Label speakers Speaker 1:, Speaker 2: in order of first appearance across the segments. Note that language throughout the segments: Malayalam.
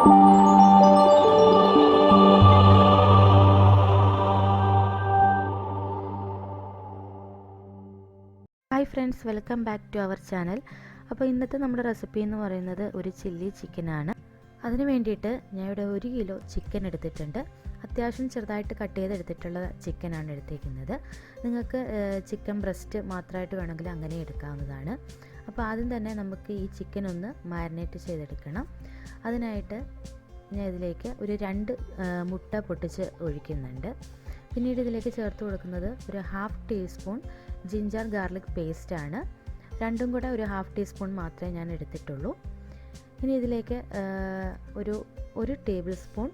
Speaker 1: Hi friends welcome back to our channel അപ്പോൾ ഇന്നത്തെ നമ്മുടെ റെസിപ്പി എന്ന് പറയുന്നത് ഒരു ചില്ലി ചിക്കനാണ് അതിന് വേണ്ടിയിട്ട് ഞാൻ ഇവിടെ ഒരു കിലോ ചിക്കൻ എടുത്തിട്ടുണ്ട്. അത്യാവശ്യം ചെറുതായിട്ട് കട്ട് ചെയ്തെടുത്തിട്ടുള്ള ചിക്കനാണ് എടുത്തിരിക്കുന്നത് നിങ്ങൾക്ക് ചിക്കൻ ബ്രസ്റ്റ് മാത്രമായിട്ട് വേണമെങ്കിൽ അങ്ങനെ എടുക്കാവുന്നതാണ്. അപ്പോൾ ആദ്യം തന്നെ നമുക്ക് ഈ ചിക്കൻ ഒന്ന് മാരിനേറ്റ് ചെയ്തെടുക്കണം. അതിനായിട്ട് ഞാൻ ഇതിലേക്ക് ഒരു രണ്ട് മുട്ട പൊട്ടിച്ച് ഒഴിക്കുന്നുണ്ട്. പിന്നീട് ഇതിലേക്ക് ചേർത്ത് കൊടുക്കുന്നത് ഒരു half teaspoon ginger garlic paste ആണ്. രണ്ടും കൂടെ ഒരു ഹാഫ് ടീസ്പൂൺ മാത്രമേ ഞാൻ എടുത്തിട്ടുള്ളൂ. ഇനി ഇതിലേക്ക് ഒരു ഒരു ടേബിൾ സ്പൂൺ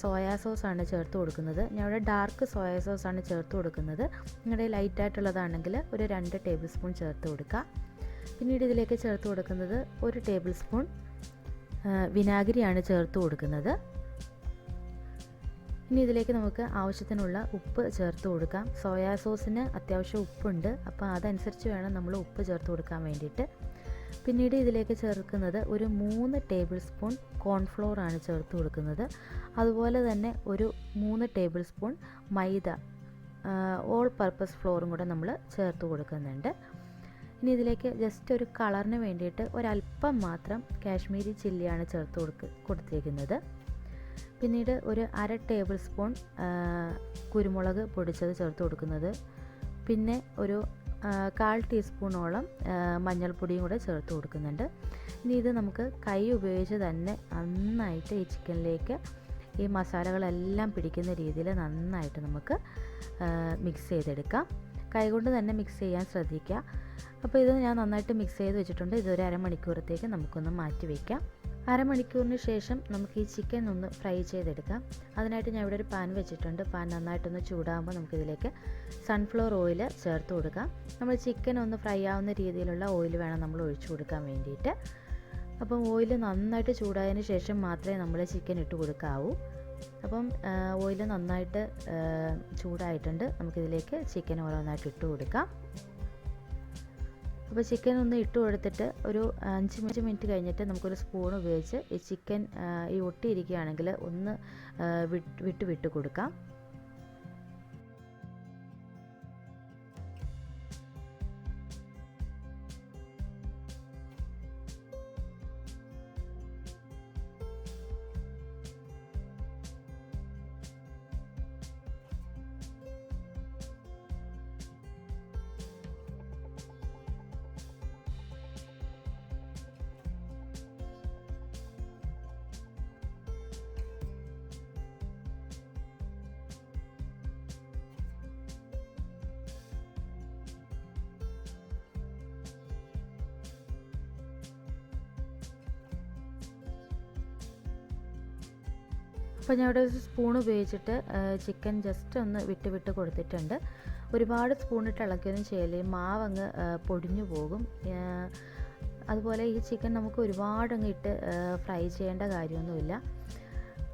Speaker 1: സോയാ സോസാണ് ചേർത്ത് കൊടുക്കുന്നത്. ഞാൻ ഇവിടെ ഡാർക്ക് സോയാ സോസാണ് ചേർത്ത് കൊടുക്കുന്നത്. നിങ്ങളുടെ ലൈറ്റായിട്ടുള്ളതാണെങ്കിൽ ഒരു രണ്ട് ടേബിൾ സ്പൂൺ ചേർത്ത് കൊടുക്കുക പിന്നീട് ഇതിലേക്ക് ചേർത്ത് കൊടുക്കുന്നത് ഒരു ടേബിൾ സ്പൂൺ വിനാഗിരിയാണ് ചേർത്ത് കൊടുക്കുന്നത്. ഇനി ഇതിലേക്ക് നമുക്ക് ആവശ്യത്തിനുള്ള ഉപ്പ് ചേർത്ത് കൊടുക്കാം. സോയാ സോസിന് അത്യാവശ്യം ഉപ്പുണ്ട്. അപ്പോൾ അതനുസരിച്ച് വേണം നമ്മൾ ഉപ്പ് ചേർത്ത് കൊടുക്കാൻ വേണ്ടിയിട്ട്. പിന്നീട് ഇതിലേക്ക് ചേർക്കുന്നത് ഒരു മൂന്ന് ടേബിൾ സ്പൂൺ കോൺഫ്ലോർ ആണ് ചേർത്ത് കൊടുക്കുന്നത്. അതുപോലെ തന്നെ ഒരു മൂന്ന് tablespoon maida all purpose ഫ്ലോറും കൂടെ നമ്മൾ ചേർത്ത് കൊടുക്കുന്നുണ്ട്. ഇനി ഇതിലേക്ക് ജസ്റ്റ് ഒരു കളറിന് വേണ്ടിയിട്ട് ഒരല്പം മാത്രം കാശ്മീരി ചില്ലിയാണ് ചേർത്ത് കൊടുക്ക് കൊടുത്തിരിക്കുന്നത് പിന്നീട് ഒരു അര ടേബിൾ സ്പൂൺ കുരുമുളക് പൊടിച്ചത് ചേർത്ത് കൊടുക്കുന്നത്. പിന്നെ ഒരു കാൽ ടീസ്പൂണോളം മഞ്ഞൾപ്പൊടിയും കൂടെ ചേർത്ത് കൊടുക്കുന്നുണ്ട്. ഇനി ഇത് നമുക്ക് കൈ ഉപയോഗിച്ച് തന്നെ നന്നായിട്ട് ഈ ചിക്കനിലേക്ക് ഈ മസാലകളെല്ലാം പിടിക്കുന്ന രീതിയിൽ നന്നായിട്ട് നമുക്ക് മിക്സ് ചെയ്തെടുക്കാം. കൈകൊണ്ട് തന്നെ മിക്സ് ചെയ്യാൻ ശ്രദ്ധിക്കുക. അപ്പോൾ ഇത് ഞാൻ നന്നായിട്ട് മിക്സ് ചെയ്ത് വെച്ചിട്ടുണ്ട്. ഇതൊരു അരമണിക്കൂറത്തേക്ക് നമുക്കൊന്ന് മാറ്റി വയ്ക്കാം അരമണിക്കൂറിന് ശേഷം നമുക്ക് ഈ ചിക്കൻ ഒന്ന് ഫ്രൈ ചെയ്തെടുക്കാം. അതിനായിട്ട് ഞാൻ ഇവിടെ ഒരു പാൻ വെച്ചിട്ടുണ്ട്. പാൻ നന്നായിട്ടൊന്ന് ചൂടാകുമ്പോൾ നമുക്കിതിലേക്ക് സൺഫ്ലവർ ഓയിൽ ചേർത്ത് കൊടുക്കാം. നമ്മൾ ചിക്കൻ ഒന്ന് ഫ്രൈ ആവുന്ന രീതിയിലുള്ള ഓയിൽ വേണം നമ്മൾ ഒഴിച്ചു കൊടുക്കാൻ വേണ്ടിയിട്ട്. അപ്പം ഓയിൽ നന്നായിട്ട് ചൂടായതിന് ശേഷം മാത്രമേ നമ്മൾ ചിക്കൻ ഇട്ട് കൊടുക്കാവൂ. അപ്പം ഓയിൽ നന്നായിട്ട് ചൂടായിട്ടുണ്ട്. നമുക്കിതിലേക്ക് ചിക്കൻ ഓരോന്നായിട്ട് ഇട്ട് കൊടുക്കാം. അപ്പോൾ ചിക്കൻ ഒന്ന് ഇട്ട് കൊടുത്തിട്ട് ഒരു അഞ്ച് അഞ്ച് മിനിറ്റ് കഴിഞ്ഞിട്ട് നമുക്കൊരു സ്പൂൺ ഉപയോഗിച്ച് ഈ ചിക്കൻ ഈ ഒട്ടിയിരിക്കുകയാണെങ്കിൽ ഒന്ന് വിട്ട് വിട്ട് കൊടുക്കാം. അപ്പോൾ ഞാൻ ഇവിടെ സ്പൂൺ ഉപയോഗിച്ചിട്ട് ചിക്കൻ ജസ്റ്റ് ഒന്ന് വിട്ട് വിട്ട് കൊടുത്തിട്ടുണ്ട്. ഒരുപാട് സ്പൂണിട്ട് ഇളക്കിയൊന്നും മാവ് അങ്ങ് പൊടിഞ്ഞു പോകും. അതുപോലെ ഈ ചിക്കൻ നമുക്ക് ഒരുപാട് അങ്ങ് ഇട്ട് ഫ്രൈ ചെയ്യേണ്ട കാര്യമൊന്നുമില്ല.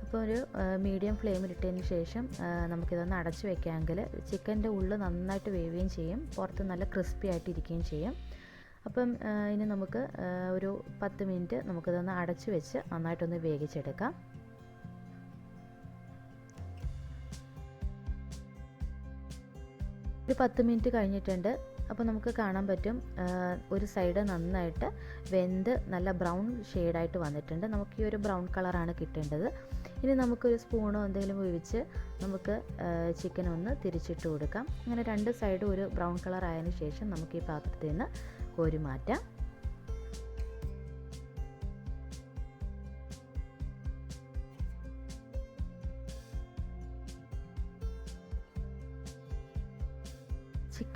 Speaker 1: അപ്പോൾ ഒരു മീഡിയം ഫ്ലെയിമിലിട്ടതിന് ശേഷം നമുക്കിതൊന്ന് അടച്ചു വെക്കാമെങ്കിൽ ചിക്കന്റെ ഉള്ളിൽ നന്നായിട്ട് വേവുകയും ചെയ്യും. പുറത്ത് നല്ല ക്രിസ്പി ആയിട്ട് ഇരിക്കുകയും ചെയ്യും. അപ്പം ഇനി നമുക്ക് ഒരു പത്ത് മിനിറ്റ് നമുക്കിതൊന്ന് അടച്ചു വെച്ച് നന്നായിട്ടൊന്ന് വേവിച്ചെടുക്കാം. ഒരു പത്ത് മിനിറ്റ് കഴിഞ്ഞിട്ടുണ്ട്. അപ്പോൾ നമുക്ക് കാണാൻ പറ്റും. ഒരു സൈഡ് നന്നായിട്ട് വെന്ത് നല്ല ബ്രൗൺ ഷെയ്ഡായിട്ട് വന്നിട്ടുണ്ട്. നമുക്ക് ഈ ഒരു ബ്രൗൺ കളറാണ് കിട്ടേണ്ടത്. ഇനി നമുക്കൊരു സ്പൂണോ എന്തെങ്കിലും ഒഴിച്ച് നമുക്ക് ചിക്കൻ ഒന്ന് തിരിച്ചിട്ട് കൊടുക്കാം. അങ്ങനെ രണ്ട് സൈഡും ഒരു ബ്രൗൺ കളർ ആയതിനു ശേഷം നമുക്ക് ഈ പാത്രത്തിൽ നിന്ന് കോരി മാറ്റാം.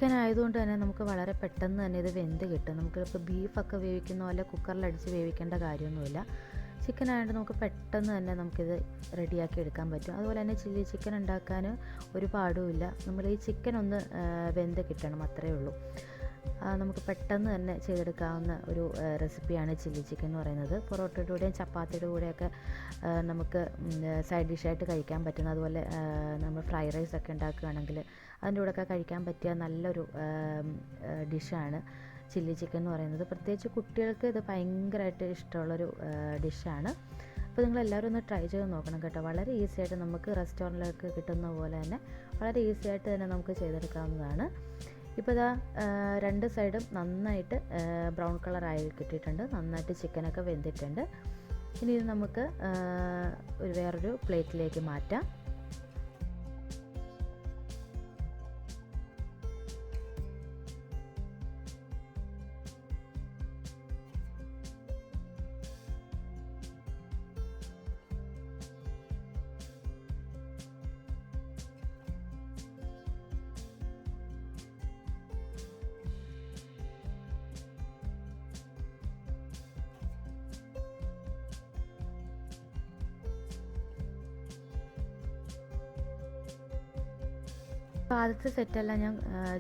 Speaker 1: ചിക്കൻ ആയതുകൊണ്ട് തന്നെ നമുക്ക് വളരെ പെട്ടെന്ന് തന്നെ ഇത് വെന്ത് കിട്ടും. നമുക്ക് ഇപ്പോൾ ബീഫൊക്കെ വേവിക്കുന്ന പോലെ കുക്കറിൽ അടിച്ച് വേവിക്കേണ്ട കാര്യമൊന്നുമില്ല. ചിക്കൻ ആയതുകൊണ്ട് നമുക്ക് പെട്ടെന്ന് തന്നെ നമുക്കിത് റെഡിയാക്കി എടുക്കാൻ പറ്റും. അതുപോലെ തന്നെ ചില്ലി ചിക്കൻ ഉണ്ടാക്കാൻ ഒരു പാടുമില്ല നമ്മൾ ഈ ചിക്കൻ ഒന്ന് വെന്ത് കിട്ടണം അത്രയേ ഉള്ളൂ. നമുക്ക് പെട്ടെന്ന് തന്നെ ചെയ്തെടുക്കാവുന്ന ഒരു റെസിപ്പിയാണ് ചില്ലി ചിക്കൻ എന്ന് പറയുന്നത്. പൊറോട്ടയുടെ കൂടെയും ചപ്പാത്തിയുടെ കൂടെയൊക്കെ നമുക്ക് സൈഡ് ഡിഷായിട്ട് കഴിക്കാൻ പറ്റുന്ന അതുപോലെ നമ്മൾ ഫ്രൈ റൈസ് ഒക്കെ ഉണ്ടാക്കുകയാണെങ്കിൽ അതിന്റെ കൂടെയൊക്കെ കഴിക്കാൻ പറ്റിയ നല്ലൊരു ഡിഷാണ് ചില്ലി ചിക്കൻ എന്ന് പറയുന്നത്. പ്രത്യേകിച്ച് കുട്ടികൾക്ക് ഇത് ഭയങ്കരമായിട്ട് ഇഷ്ടമുള്ളൊരു ഡിഷാണ്. അപ്പോൾ നിങ്ങൾ എല്ലാവരും ഒന്ന് ട്രൈ ചെയ്ത് നോക്കണം കേട്ടോ. വളരെ ഈസി ആയിട്ട് നമുക്ക് റെസ്റ്റോറന്റിലൊക്കെ കിട്ടുന്ന പോലെ തന്നെ വളരെ ഈസി ആയിട്ട് തന്നെ നമുക്ക് ചെയ്തെടുക്കാവുന്നതാണ്. ഇപ്പോൾ ഇതാ രണ്ട് സൈഡും നന്നായിട്ട് ബ്രൗൺ കളറായി കിട്ടിയിട്ടുണ്ട്. നന്നായിട്ട് ചിക്കനൊക്കെ വെന്തിട്ടുണ്ട്. ഇനി ഇത് നമുക്ക് ഒരു വേറൊരു പ്ലേറ്റിലേക്ക് മാറ്റാം. അപ്പോൾ ആദ്യത്തെ സെറ്റെല്ലാം ഞാൻ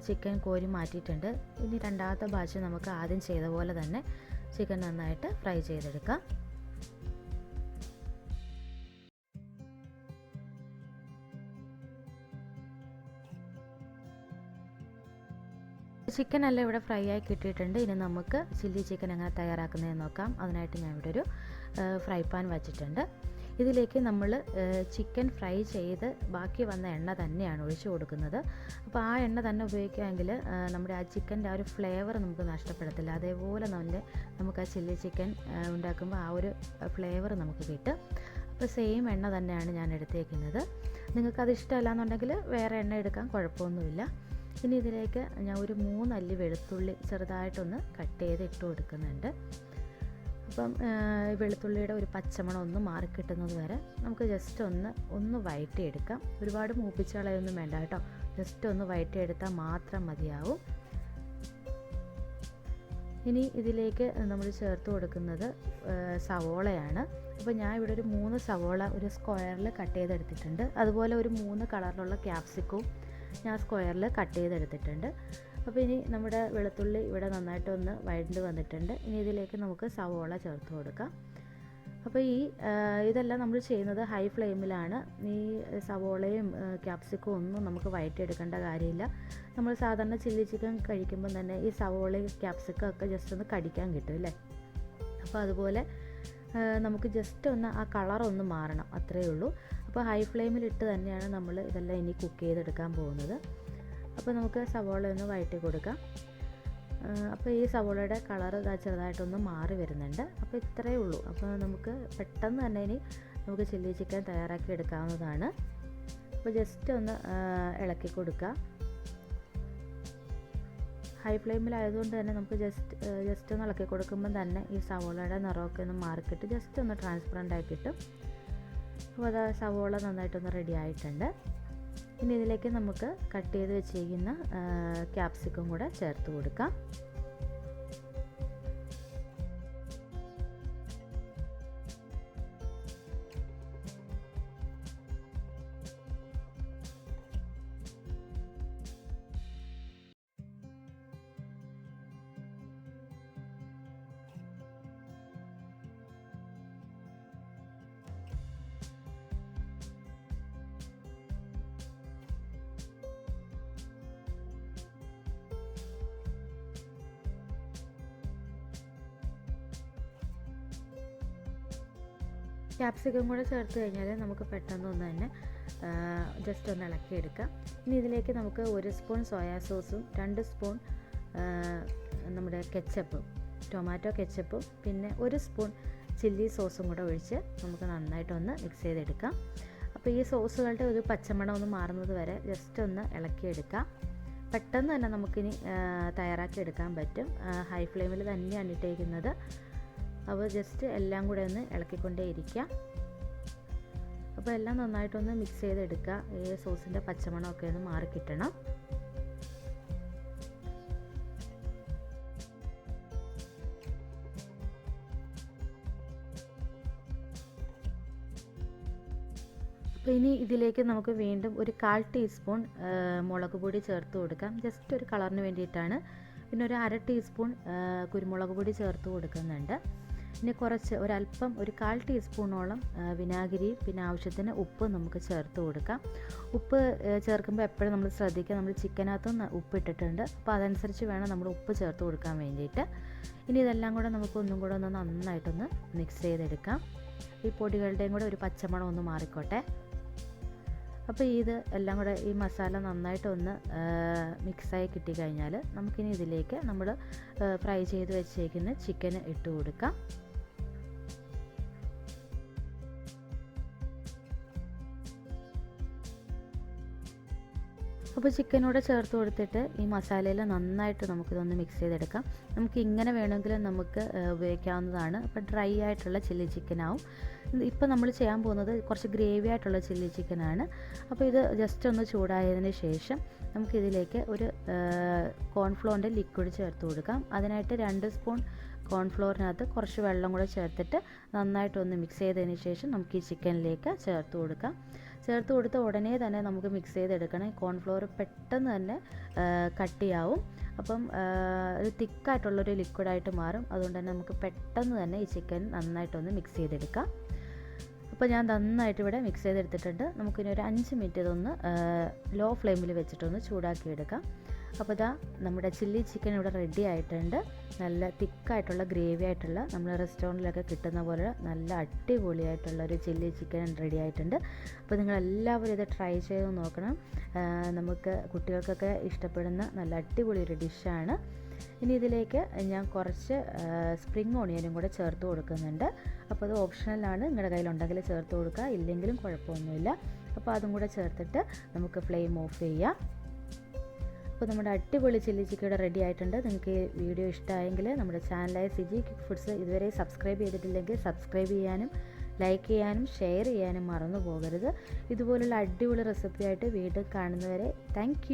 Speaker 1: ചിക്കൻ കോരി മാറ്റിയിട്ടുണ്ട്. ഇനി രണ്ടാമത്തെ ബാച്ച് നമുക്ക് ആദ്യം ചെയ്ത പോലെ തന്നെ ചിക്കൻ നന്നായിട്ട് ഫ്രൈ ചെയ്തെടുക്കാം. ചിക്കൻ എല്ലാം ഇവിടെ ഫ്രൈ ആയി കിട്ടിയിട്ടുണ്ട്. ഇനി നമുക്ക് ചില്ലി ചിക്കൻ എങ്ങനെ തയ്യാറാക്കുന്നതെന്ന് നോക്കാം. അതിനായിട്ട് ഞാൻ ഇവിടെ ഒരു ഫ്രൈ പാൻ വച്ചിട്ടുണ്ട്. ഇതിലേക്ക് നമ്മൾ ചിക്കൻ ഫ്രൈ ചെയ്ത് ബാക്കി വന്ന എണ്ണ തന്നെയാണ് ഒഴിച്ചു കൊടുക്കുന്നത്. അപ്പോൾ ആ എണ്ണ തന്നെ ഉപയോഗിക്കുകയാണെങ്കിൽ നമ്മുടെ ആ ചിക്കന്റെ ആ ഒരു ഫ്ലേവർ നമുക്ക് നഷ്ടപ്പെടത്തില്ല. അതേപോലെ തന്നെ നമുക്ക് ആ ചില്ലി ചിക്കൻ ഉണ്ടാക്കുമ്പോൾ ആ ഒരു ഫ്ലേവർ നമുക്ക് കിട്ടും. അപ്പോൾ സെയിം എണ്ണ തന്നെയാണ് ഞാൻ എടുത്തേക്കുന്നത്. നിങ്ങൾക്കത് ഇഷ്ടമല്ല എന്നുണ്ടെങ്കിൽ വേറെ എണ്ണ എടുക്കാൻ കുഴപ്പമൊന്നുമില്ല. ഇനി ഇതിലേക്ക് ഞാൻ ഒരു മൂന്നല്ലി വെളുത്തുള്ളി ചെറുതായിട്ടൊന്ന് കട്ട് ചെയ്ത് ഇട്ട് കൊടുക്കുന്നുണ്ട്. അപ്പം വെളുത്തുള്ളിയുടെ ഒരു പച്ചമണം ഒന്ന് മാറിക്കിട്ടുന്നത് വരെ നമുക്ക് ജസ്റ്റ് ഒന്ന് ഒന്ന് വഴറ്റിയെടുക്കാം ഒരുപാട് മൂപ്പിച്ച കളയൊന്നും വേണ്ട കേട്ടോ. ജസ്റ്റ് ഒന്ന് വഴറ്റിയെടുത്താൽ മാത്രം മതിയാവും. ഇനി ഇതിലേക്ക് നമ്മൾ ചേർത്ത് കൊടുക്കുന്നത് സവോളയാണ്. അപ്പോൾ ഞാൻ ഇവിടെ ഒരു മൂന്ന് സവോള ഒരു സ്ക്വയറിൽ കട്ട് ചെയ്തെടുത്തിട്ടുണ്ട്. അതുപോലെ ഒരു മൂന്ന് കളറിലുള്ള ക്യാപ്സിക്കവും ഞാൻ സ്ക്വയറിൽ കട്ട് ചെയ്തെടുത്തിട്ടുണ്ട്. അപ്പോൾ ഇനി നമ്മുടെ വെളുത്തുള്ളി ഇവിടെ നന്നായിട്ട് ഒന്ന് വഴണ്ട് വന്നിട്ടുണ്ട്. ഇനി ഇതിലേക്ക് നമുക്ക് സവോള ചേർത്ത് കൊടുക്കാം. അപ്പോൾ ഈ ഇതെല്ലാം നമ്മൾ ചെയ്യുന്നത് ഹൈ ഫ്ലെയിമിലാണ്. ഈ സവോളയും ക്യാപ്സിക്കും ഒന്നും നമുക്ക് വഴറ്റിയെടുക്കേണ്ട കാര്യമില്ല. നമ്മൾ സാധാരണ ചില്ലി ചിക്കൻ കഴിക്കുമ്പോൾ തന്നെ ഈ സവോളയും ക്യാപ്സിക്കും ഒക്കെ ജസ്റ്റ് ഒന്ന് കടിക്കാൻ കിട്ടും അല്ലേ? അപ്പോൾ അതുപോലെ നമുക്ക് ജസ്റ്റ് ഒന്ന് ആ കളർ ഒന്ന് മാറണം അത്രയേ ഉള്ളൂ. അപ്പോൾ ഹൈ ഫ്ലെയിമിലിട്ട് തന്നെയാണ് നമ്മൾ ഇതെല്ലാം ഇനി കുക്ക് ചെയ്തെടുക്കാൻ പോകുന്നത്. അപ്പോൾ നമുക്ക് സവോള ഒന്ന് വഴറ്റി കൊടുക്കാം. അപ്പോൾ ഈ സവോളയുടെ കളർ ഇതാ ചെറുതായിട്ടൊന്ന് മാറി വരുന്നുണ്ട്. അപ്പോൾ ഇത്രയേ ഉള്ളൂ. അപ്പോൾ നമുക്ക് പെട്ടെന്ന് തന്നെ ഇനി നമുക്ക് ചില്ലി ചിക്കൻ തയ്യാറാക്കി എടുക്കാവുന്നതാണ്. അപ്പോൾ ജസ്റ്റ് ഒന്ന് ഇളക്കി കൊടുക്കുക. ഹൈ ഫ്ലെയിമിലായതുകൊണ്ട് തന്നെ നമുക്ക് ജസ്റ്റ് ജസ്റ്റ് ഒന്ന് ഇളക്കി കൊടുക്കുമ്പോൾ തന്നെ ഈ സവോളയുടെ നിറമൊക്കെ ഒന്ന് മാറിക്കിട്ട് ജസ്റ്റ് ഒന്ന് ട്രാൻസ്പെറന്റ് ആക്കിയിട്ട് അപ്പോൾ അത് സവോള നന്നായിട്ടൊന്ന് റെഡി ആയിട്ടുണ്ട്. ഇനി ഇതിലേക്ക് നമുക്ക് കട്ട് ചെയ്ത് വെച്ചിരിക്കുന്ന ക്യാപ്സിക്കം കൂടെ ചേർത്ത് കൊടുക്കാം. ക്യാപ്സിക്കം കൂടെ ചേർത്ത് കഴിഞ്ഞാൽ നമുക്ക് പെട്ടെന്ന് ഒന്ന് തന്നെ ജസ്റ്റ് ഒന്ന് ഇളക്കിയെടുക്കാം. ഇനി ഇതിലേക്ക് നമുക്ക് ഒരു സ്പൂൺ സോയാ സോസും രണ്ട് സ്പൂൺ നമ്മുടെ കെച്ചപ്പും ടൊമാറ്റോ കെച്ചപ്പും പിന്നെ ഒരു സ്പൂൺ ചില്ലി സോസും കൂടെ ഒഴിച്ച് നമുക്ക് നന്നായിട്ടൊന്ന് മിക്സ് ചെയ്തെടുക്കാം. അപ്പോൾ ഈ സോസുകളുടെ ഒരു പച്ചമണം ഒന്ന് മാറുന്നത് വരെ ജസ്റ്റ് ഒന്ന് ഇളക്കിയെടുക്കാം. പെട്ടെന്ന് തന്നെ നമുക്കിനി തയ്യാറാക്കി എടുക്കാൻ പറ്റും. ഹൈ ഫ്ലെയിമിൽ തന്നെയാണ് ഇട്ടേക്കുന്നത്. അപ്പോൾ ജസ്റ്റ് എല്ലാം കൂടെ ഒന്ന് ഇളക്കിക്കൊണ്ടേ ഇരിക്കുക. അപ്പോൾ എല്ലാം നന്നായിട്ടൊന്ന് മിക്സ് ചെയ്തെടുക്കുക. ഈ സോസിന്റെ പച്ചമണമൊക്കെ ഒന്ന് മാറി കിട്ടണം. അപ്പോൾ ഇനി ഇതിലേക്ക് നമുക്ക് വീണ്ടും ഒരു കാൽ ടീസ്പൂൺ മുളക് പൊടി ചേർത്ത് കൊടുക്കാം. ജസ്റ്റ് ഒരു കളറിന് വേണ്ടിയിട്ടാണ്. പിന്നെ ഒരു അര ടീസ്പൂൺ കുരുമുളക് പൊടി ചേർത്ത് കൊടുക്കുന്നുണ്ട്. ഇനി കുറച്ച് ഒരല്പം ഒരു കാൽ ടീസ്പൂണോളം വിനാഗിരി പിന്നെ ആവശ്യത്തിന് ഉപ്പ് നമുക്ക് ചേർത്ത് കൊടുക്കാം. ഉപ്പ് ചേർക്കുമ്പോൾ എപ്പോഴും നമ്മൾ ശ്രദ്ധിക്കുക. നമ്മൾ ചിക്കനകത്തും ഉപ്പിട്ടിട്ടുണ്ട്. അപ്പോൾ അതനുസരിച്ച് വേണം നമ്മൾ ഉപ്പ് ചേർത്ത് കൊടുക്കാൻ വേണ്ടിയിട്ട്. ഇനി ഇതെല്ലാം കൂടെ നമുക്ക് ഒന്നും കൂടെ ഒന്ന് നന്നായിട്ടൊന്ന് മിക്സ് ചെയ്തെടുക്കാം. ഈ പൊടികളുടെയും കൂടെ ഒരു പച്ചമണം ഒന്ന് മാറിക്കോട്ടെ. അപ്പോൾ ഇത് എല്ലാം കൂടെ ഈ മസാല നന്നായിട്ടൊന്ന് മിക്സായി കിട്ടിക്കഴിഞ്ഞാൽ നമുക്കിനി ഇതിലേക്ക് നമ്മൾ ഫ്രൈ ചെയ്ത് വെച്ചേക്കുന്ന ചിക്കൻ ഇട്ട് കൊടുക്കാം. അപ്പോൾ ചിക്കനൂടെ ചേർത്ത് കൊടുത്തിട്ട് ഈ മസാലയിൽ നന്നായിട്ട് നമുക്കിതൊന്ന് മിക്സ് ചെയ്തെടുക്കാം. നമുക്ക് ഇങ്ങനെ വേണമെങ്കിലും നമുക്ക് ഉപയോഗിക്കാവുന്നതാണ്. അപ്പോൾ ഡ്രൈ ആയിട്ടുള്ള ചില്ലി ചിക്കനാവും ഇപ്പോൾ നമ്മൾ ചെയ്യാൻ പോകുന്നത് കുറച്ച് ഗ്രേവി ആയിട്ടുള്ള ചില്ലി ചിക്കനാണ് അപ്പോൾ ഇത് ജസ്റ്റ് ഒന്ന് ചൂടായതിന് ശേഷം നമുക്കിതിലേക്ക് ഒരു കോൺഫ്ലോറിന്റെ ലിക്വിഡ് ചേർത്ത് കൊടുക്കാം. അതിനായിട്ട് രണ്ട് സ്പൂൺ കോൺഫ്ലോറിനകത്ത് കുറച്ച് വെള്ളം കൂടെ ചേർത്തിട്ട് നന്നായിട്ടൊന്ന് മിക്സ് ചെയ്തതിന് ശേഷം നമുക്ക് ഈ ചിക്കനിലേക്ക് ചേർത്ത് കൊടുക്കാം. ചേർത്ത് കൊടുത്ത ഉടനെ തന്നെ നമുക്ക് മിക്സ് ചെയ്തെടുക്കണം. കോൺഫ്ലോർ പെട്ടെന്ന് തന്നെ കട്ടിയാവും. അപ്പം ഒരു തിക്കായിട്ടുള്ളൊരു ലിക്വിഡായിട്ട് മാറും. അതുകൊണ്ട് തന്നെ നമുക്ക് പെട്ടെന്ന് തന്നെ ഈ ചിക്കൻ നന്നായിട്ടൊന്ന് മിക്സ് ചെയ്തെടുക്കാം. അപ്പോൾ ഞാൻ നന്നായിട്ട് ഇവിടെ മിക്സ് ചെയ്തെടുത്തിട്ടുണ്ട്. നമുക്കിനി ഒരു അഞ്ച് മിനിറ്റ് ഇതൊന്ന് ലോ ഫ്ലെയിമിൽ വെച്ചിട്ടൊന്ന് ചൂടാക്കി എടുക്കാം അപ്പോൾ ഇതാ നമ്മുടെ ചില്ലി ചിക്കൻ ഇവിടെ റെഡി ആയിട്ടുണ്ട്. നല്ല തിക്കായിട്ടുള്ള ഗ്രേവി ആയിട്ടുള്ള നമ്മൾ റെസ്റ്റോറന്റിലൊക്കെ കിട്ടുന്ന പോലെ നല്ല അടിപൊളിയായിട്ടുള്ള ഒരു ചില്ലി ചിക്കൻ റെഡി ആയിട്ടുണ്ട്. അപ്പോൾ നിങ്ങൾ എല്ലാവരും ഇത് ട്രൈ ചെയ്ത് നോക്കണം. നമുക്ക് കുട്ടികൾക്കൊക്കെ ഇഷ്ടപ്പെടുന്ന നല്ല അടിപൊളി ഒരു ഡിഷാണ് ഇനി ഇതിലേക്ക് ഞാൻ കുറച്ച് സ്പ്രിങ് ഓണിയനും കൂടെ ചേർത്ത് കൊടുക്കുന്നുണ്ട്. അപ്പോൾ അത് ഓപ്ഷണലാണ് നിങ്ങളുടെ കയ്യിലുണ്ടെങ്കിൽ ചേർത്ത് കൊടുക്കുക. ഇല്ലെങ്കിലും കുഴപ്പമൊന്നുമില്ല. അപ്പോൾ അതും കൂടെ ചേർത്തിട്ട് നമുക്ക് ഫ്ലെയിം ഓഫ് ചെയ്യാം. അപ്പോൾ നമ്മുടെ അടിപൊളി ചില്ലി ചിക്കയുടെ റെഡി ആയിട്ടുണ്ട്. നിങ്ങൾക്ക് ഈ വീഡിയോ ഇഷ്ടമായെങ്കിൽ നമ്മുടെ ചാനലായ സിജി കിക്ക് ഫുഡ്സ് ഇതുവരെ സബ്സ്ക്രൈബ് ചെയ്തിട്ടില്ലെങ്കിൽ സബ്സ്ക്രൈബ് ചെയ്യാനും ലൈക്ക് ചെയ്യാനും ഷെയർ ചെയ്യാനും മറന്നു പോകരുത്. ഇതുപോലുള്ള അടിപൊളി റെസിപ്പിയായിട്ട് വീണ്ടും കാണുന്നവരെ താങ്ക്